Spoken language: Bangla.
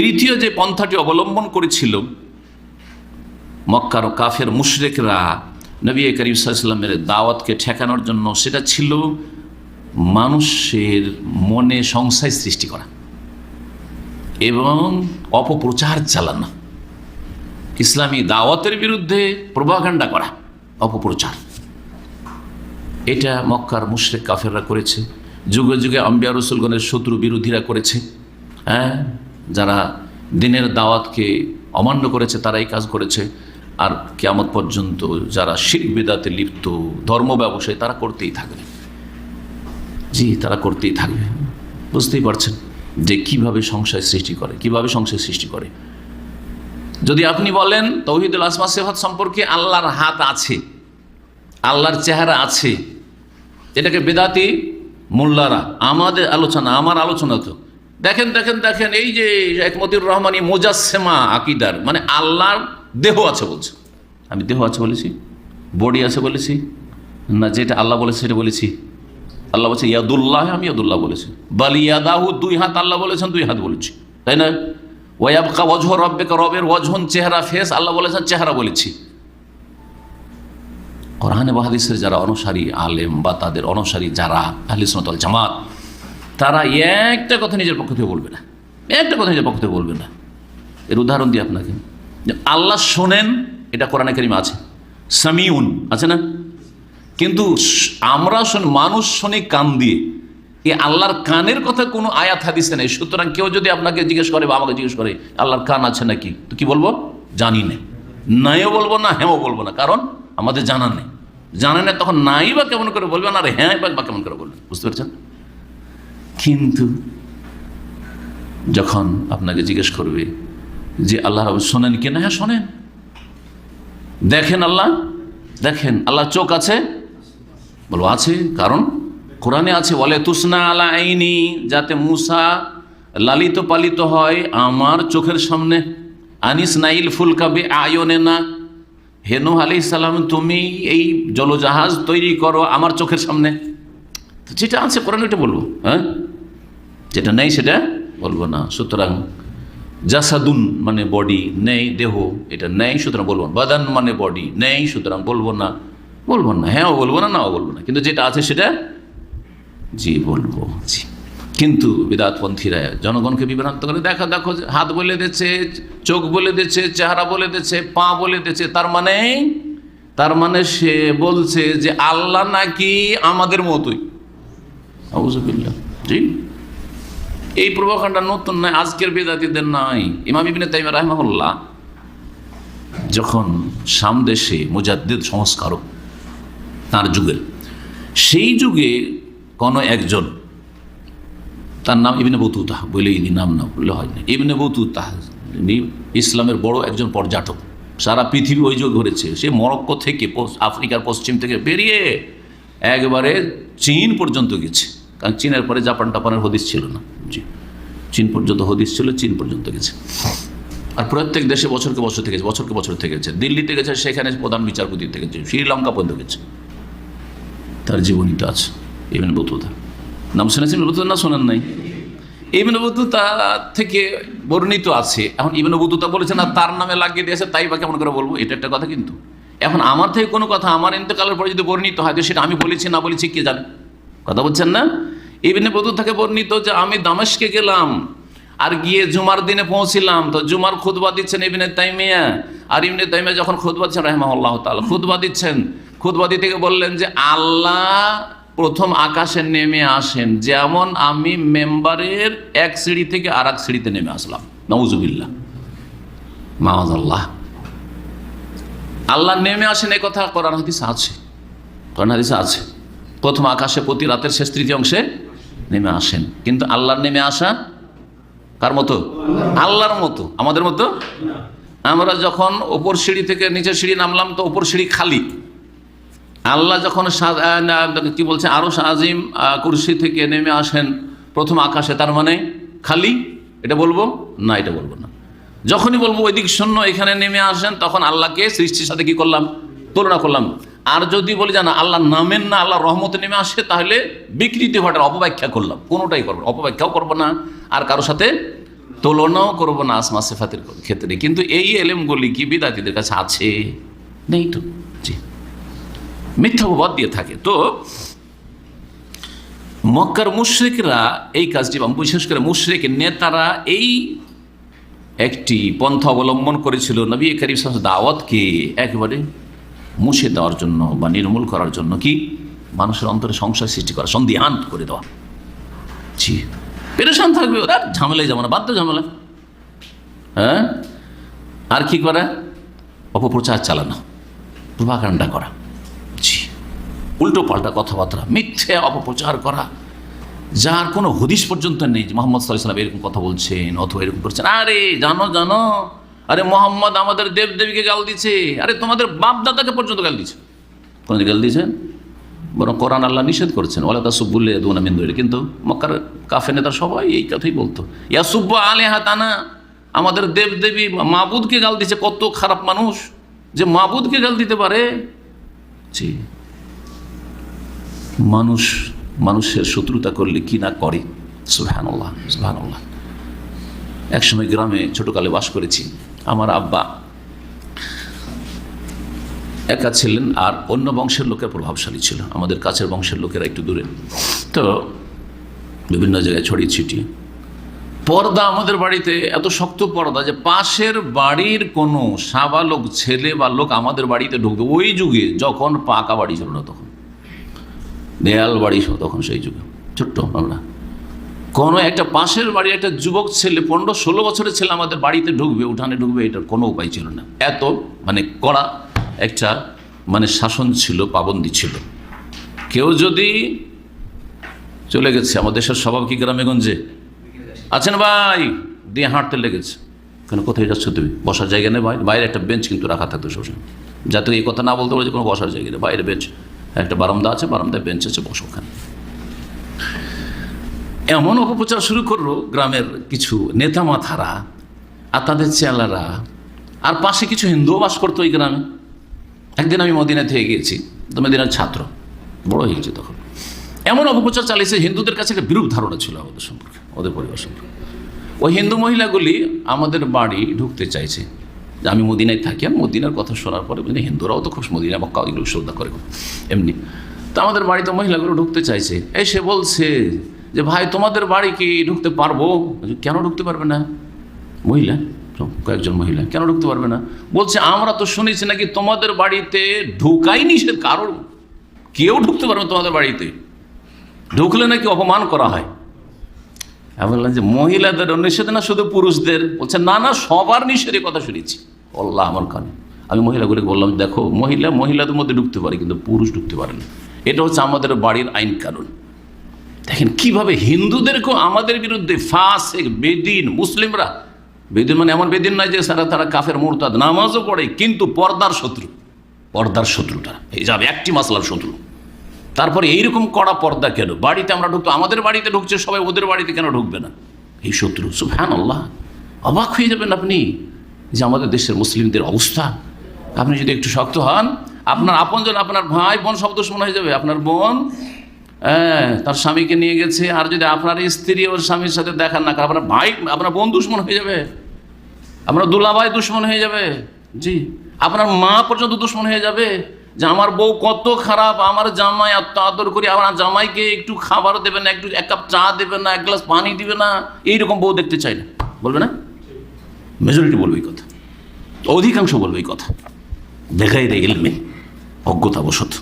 তৃতীয় যে পন্থাটি অবলম্বন করেছিল মক্কার কাফের মুশরেকরা নবী করিম সাল্লামের দাওয়াতকে ঠেকানোর জন্য, সেটা ছিল মানুষের মনে সংশয় সৃষ্টি করা এবং অপপ্রচার চালানো, ইসলামী দাওয়াতের বিরুদ্ধে প্রভাকাণ্ডা করা, অপপ্রচার। এটা মক্কার মুশরেক কাফেররা করেছে, যুগে যুগে আম্বিয়া রসুলগণের শত্রু বিরোধীরা করেছে হ্যাঁ? যারা দিনের দাওয়াতকে অমান্য করেছে তারা এই কাজ করেছে। আর কেয়ামত পর্যন্ত যারা শিখ বেদাতে লিপ্ত, ধর্ম ব্যবসায়ী, তারা করতেই থাকবে। জি, তারা করতেই থাকবে। বুঝতেই পারছেন যে কীভাবে সংশয় সৃষ্টি করে, কীভাবে সংশয় সৃষ্টি করে। যদি আপনি বলেন, তৌহিদুল আসমা সেফাত সম্পর্কে আল্লাহর হাত আছে, আল্লাহর চেহারা আছে, এটাকে বেদাতি মোল্লারা, আমাদের আলোচনা, আমার আলোচনা তো দেখেন দেখেন দেখেন, এই যে একমতির রহমানি মোজাসেমা আকিদার মানে আল্লাহর দেহ আছে বলছে। আমি দেহ আছে বলেছি, বডি আছে বলেছি, না যেটা আল্লাহ বলেছে সেটা বলেছি। আল্লাহ বলছে, ইয়াদুল্লাহ, আমি ইয়াদুল্লাহ বলেছি। বালি ইয়াদাহু, দুই হাত আল্লাহ বলেছেন, দুই হাত বলেছি। তাই না? ওয়াবকা ওয়াজহ রব্বেকা, রবের ওয়াজহন, চেহারা, ফেস, আল্লাহ বলেছেন, চেহারা বলেছি। কোরআনে বাহাদিসের যারা অনুসারী, আলেম বা তাদের অনুসারী যারা আহলিসনতল জামাত তারা একটা কথা নিজের পক্ষ থেকে বলবে না। একটা কথা নিজের পক্ষ থেকে বলবে না। এর উদাহরণ দিই আপনাকে। আল্লাহ শোনেন, এটা কোরআনে কারিমে আছে। সামিউন, আছে না? কিন্তু আমরা শোন, মানুষ শোনে কান দিয়ে। এই আল্লাহর কানের কথা কোনো আয়াত, হাদিসে নেই। সুতরাং কেউ যদি আপনাকে জিজ্ঞেস করে বা আমাকে জিজ্ঞেস করে, আল্লাহর কান আছে নাকি? তো কি বলব? জানি না। নাইও বলব না হ্যাঁও বলব না। কারণ আমাদের জানা নেই। জানা নেই তখন নাই বা কেমন করে বলবেন আর হ্যাঁ বা কেমন করে বলবেন বুঝতে পারছেন? কিন্তু যখন আপনাকে জিজ্ঞেস করবে যে আল্লাহ শোনেন কি না? হ্যাঁ শোনেন। দেখেন আল্লাহ? দেখেন, আল্লাহ চোখ আছে? বলব আছে। কারণ কোরআনে আছে বলে তুসনা আলা আইনি যাতে মুসা লালিত পালিত হয় আমার চোখের সামনে। আনিস নাইল ফুলকাবে আয়নে না হেনু আলি সালাম, তুমি এই জলজাহাজ তৈরি করো আমার চোখের সামনে যেটা আছে কোরআন ওইটা বলব হ্যাঁ? যেটা নেই সেটা বলব না। সুতরাং জাসাদুন মানে বডি নেই, দেহ এটা নেই, সুতরাং বলব না। বাদান মানে বডি নেই, সুতরাং বলব না। বলব না। হ্যাঁ বলব না, নাও বলব না। কিন্তু যেটা আছে সেটা জি, বলব। জি। কিন্তু বিদাতপন্থীরা, জনগণকে বিভ্রান্ত করে, দেখা, দেখো, হাত বলে দিচ্ছে, চোখ বলে দিচ্ছে, চেহারা বলে দিচ্ছে, পা বলে দিচ্ছে, তার মানে তার মানে সে বলছে যে আল্লাহ নাকি আমাদের মতোই। আবুজবিল্লা জি। এই প্রভাকাণ্ডা নতুন নয়, আজকের বেদাতিদের নয়। ইমাম ইবিনে তাইমা রাহমাহুল্লাহ যখন সামদেশে মুজাদ্দিদ সংস্কারক, তার যুগের, সেই যুগে কোনো একজন, তার নাম ইবনে বতুতা বলে ইনি নাম না বললে হয় না। ইবনে বতুতা, ইনি ইসলামের বড় একজন পর্যটক। সারা পৃথিবী ওই যুগ ঘুরেছে। সে মরক্কো থেকে আফ্রিকার পশ্চিম থেকে বেরিয়ে একবারে চীন পর্যন্ত গেছে। কারণ চীনের পরে জাপান টাপানের হদিস ছিল না। জি। চীন পর্যন্ত হদিস ছিল, চীন পর্যন্ত গেছে। আর প্রত্যেক দেশে বছরকে বছর থেকে বছরকে বছর থেকে গেছে। দিল্লিতে গেছে, সেখানে প্রধান বিচারপতি থেকে গেছে। শ্রীলঙ্কা পর্যন্ত গেছে। তার জীবনীটা আছে, ইবেন বতুতা। নাম শুনেছেন বতুতা না শোনেন নাই? ইবেন বতুতা থেকে বর্ণিত আছে। এখন ইবেন বতুতা বলেছে না তার নামে লাগিয়ে দিয়েছে, তাই বা কেমন করে বলব? এটা একটা কথা কিন্তু। এখন আমার থেকে কোনো কথা, আমার ইন্তকালের পরে যদি বর্ণিত হয়, তো সেটা আমি বলেছি, না বলেছি, কে জানে? কথা বলছেন না? ইবনে বদু থেকে বর্ণিত যে আমি দামেশকে গেলাম, আর গিয়ে জুমার দিনে পৌঁছিলাম, তো জুমার খুদবা দিচ্ছেন ইবনে তাইমিয়া। আর ইবনে তাইমিয়া যখন খুদবা দিচ্ছেন রহমাল্লাহ তাআলা খুদবা দিচ্ছেন। খুদবা দিতে বললেন যে, আল্লাহ প্রথম আকাশে নেমে আসেন, যেমন আমি মেম্বারের এক সিঁড়ি থেকে আর এক সিঁড়িতে নেমে আসলাম। নওজুবিল্লাহ মাওয়াজ আল্লাহ আল্লাহ নেমে আসেন এই কথা কোরআন হাদিস আছে। কোরআন হাদিসে আছে। প্রথম আকাশে প্রতি রাতের শেষ তৃতীয় অংশে নেমে আসেন। কিন্তু আল্লাহর নেমে আসা কার মতো? আল্লাহর মতো। আমাদের মতো? আমরা যখন ওপর সিঁড়ি থেকে নিচের সিঁড়ি নামলাম তো ওপর সিঁড়ি খালি। আল্লাহ যখন কি বলছে? আরও আজিম কুরসি থেকে নেমে আসেন প্রথম আকাশে, তার মানে খালি? এটা বলব? না, এটা বলব না। যখনই বলব ওইদিক শূন্য, এখানে নেমে আসেন, তখন আল্লাহকে সৃষ্টির সাথে কি করলাম? তুলনা করলাম। আর যদি বলি জানা আল্লাহ নামেন না আল্লাহ রহমতে নেমে আসে, তাহলে বিকৃতি ঘটার অপব্যাখ্যা করলাম। কোনোটাই করব। অপব্যাখ্যাও করব না, আর কারোর সাথে তুলনাও করব না আসমা সেফাতের ক্ষেত্রে। কিন্তু এই এলেমগুলি কি বিদাতিদের কাছে আছে? নেই তো। জি। মিথ্যাবাদ দিয়ে থাকে। তো মক্কার মুশ্রিকরা এই কাজটি বিশেষ করে মুশ্রিক নেতারা এই একটি পন্থা অবলম্বন করেছিল। নবী করিম দাওয়াতকে একেবারে মুছে দেওয়ার জন্য বা নির্মূল করার জন্য কি? মানুষের অন্তরে সংশয় সৃষ্টি করা সন্দিহান করে দেওয়া। জি পেরেশান থাকবে ওরা ঝামেলায় যাব না, বাধ্য ঝামেলা। হ্যাঁ? আর কি করা? অপপ্রচার চালানো, প্রভাকাণ্ডা করা। জি উল্টো পাল্টা কথাবার্তা, মিথ্যে অপপ্রচার করা। যার কোনো হদিস পর্যন্ত নেই যে মোহাম্মদ সাল্লাম এরকম কথা বলছেন অথবা এরকম করছেন। আরে, জানো জানো আরে মোহাম্মদ আমাদের দেব দেবীকে গাল দিচ্ছে আরে তোমাদের বাপ দাদাকে পর্যন্ত গাল দিচ্ছে কোনো গাল দিয়েছেন? বরং কোরআন আল্লাহ নিষেধ করেছেন। ওলা তা সুব্বুল্লে দুনা মিন্দুরে কিন্তু মক্কার কাফে নেতা সবাই এই কথাই বলতো। ইয়া সুব্বু আলে হাতানা আমাদের দেব দেবী মাবুদকে গাল দিচ্ছে কত খারাপ মানুষ। যে মাবুদকে গাল দিতে পারে। জি মানুষ, মানুষের শত্রুতা করলে কি না করে? সুহানুল্লাহ সুহানুল্লাহ একসময় গ্রামে ছোটকালে বাস করেছি, আমার আব্বা। একা ছিলেন আর অন্য বংশের লোকের প্রভাবশালী ছিল, আমাদের কাছের বংশের লোকেরা একটু দূরে। তো বিভিন্ন জায়গায় ছড়িয়ে ছিটিয়ে। পর্দা আমাদের বাড়িতে, এত শক্ত পর্দা যে পাশের বাড়ির কোনো সাবালক ছেলে বা লোক আমাদের বাড়িতে ঢুকবে ওই যুগে, যখন পাকা বাড়ি ছিল না তখন। দেয়াল বাড়ি ছিল তখন সেই যুগে, ছোট্ট আমরা। কোনো একটা পাশের বাড়ির একটা যুবক ছেলে, পনেরো ষোলো বছরের ছেলে আমাদের বাড়িতে ঢুকবে, উঠানে ঢুকবে, এটার কোনো উপায় ছিল না। এত মানে কড়া একটা মানে শাসন ছিল, পাবন্দি ছিল। কেউ যদি চলে গেছে, আমাদের দেশের স্বভাব কি গ্রামে গঞ্জে? আছেন ভাই? দিয়ে হাঁটতে লেগেছে। কেন, কোথায় যাচ্ছ তুমি? বসার জায়গা নেই বাইরে একটা বেঞ্চ কিন্তু রাখা থাকতো সবসময়। যাতে এই কথা না বলতে পারে যে কোনো বসার জায়গা নেই। বাইরে বেঞ্চ একটা বারান্দা আছে, বারান্দায় বেঞ্চ আছে, বসো ওখানে। এমন অপপ্রচার শুরু করল গ্রামের কিছু নেতা মাথারা আর তাদের চেলারা। আর পাশে কিছু হিন্দুও বাস করতো ওই গ্রামে। একদিন আমি মদিনা থেকে গিয়েছি, তো মদিনার ছাত্র, বড় হয়ে গেছে তখন। এমন অপপ্রচার চালিয়েছে, হিন্দুদের কাছে একটা বিরূপ ধারণা ছিল আমাদের সম্পর্কে, ওদের পরিবার সম্পর্কে। ওই হিন্দু মহিলাগুলি আমাদের বাড়ি ঢুকতে চাইছে, যে আমি মদিনায় থাকি আর মদিনার কথা শোনার পরে মানে হিন্দুরাও তো খুব মদিনা মক্কা এগুলো শ্রদ্ধা করে এমনি। তো আমাদের বাড়িতে মহিলাগুলো ঢুকতে চাইছে। এসে বলছে যে ভাই, তোমাদের বাড়ি কি ঢুকতে পারব? কেন ঢুকতে পারবে না? মহিলা? কয়েকজন মহিলা, কেন ঢুকতে পারবে না? বলছে, আমরা তো শুনেছি নাকি তোমাদের বাড়িতে ঢুকাই নিষেধ কারণ কেউ ঢুকতে পারবে তোমাদের বাড়িতে। ঢুকলে নাকি অপমান করা হয়। আমি বললাম যে মহিলাদের নিষেধ না, শুধু পুরুষদের? বলছে, না না, সবার নিষেধের কথা শুনেছি। আল্লাহ আমার কানে। আমি মহিলাগুলিকে বললাম, দেখো, মহিলা মহিলাদের মধ্যে ঢুকতে পারে, কিন্তু পুরুষ ঢুকতে পারে না। এটা হচ্ছে আমাদের বাড়ির আইন কানুন। দেখেন কীভাবে হিন্দুদেরকেও আমাদের বিরুদ্ধে ফাসেক, বেদিন, মুসলিমরা, বেদিন মানে এমন বেদিন নয় যে সারা তারা কাফের, মোরতাদ, নামাজও পড়ে, কিন্তু পর্দার শত্রু, পর্দার শত্রুটা, এই যাবে একটি মাসলার শত্রু। তারপরে এইরকম কড়া পর্দা কেন? বাড়িতে আমরা ঢুকতো, আমাদের বাড়িতে ঢুকছে, সবাই ওদের বাড়িতে কেন ঢুকবে না? এই শত্রু সুফহান আল্লাহ অবাক হয়ে যাবেন আপনি যে আমাদের দেশের মুসলিমদের অবস্থা। আপনি যদি একটু শক্ত হন, আপনার আপনজন, আপনার ভাই বোন শব্দ দুশ্মন হয়ে যাবে, আপনার বোন হ্যাঁ তার স্বামীকে নিয়ে গেছে, আর যদি আপনার স্ত্রী ওর স্বামীর সাথে দেখা না আপনার ভাই, আপনার বোন দুশ্মন হয়ে যাবে। আপনার দুলাভাই দুশ্মন হয়ে যাবে। জি, আপনার মা পর্যন্ত দুশ্মন হয়ে যাবে যে আমার বউ কত খারাপ, আমার জামাই এত আদর করি, আমার জামাইকে একটু খাবার দেবে না, একটু এক কাপ চা দেবে না, এক গ্লাস পানি দিবে না। এইরকম বউ দেখতে চাই না। বলবে না? মেজরিটি বলবে এই কথা। অধিকাংশ বলবে এই কথা। দেখাই রে ইলমে, অজ্ঞতাবশত।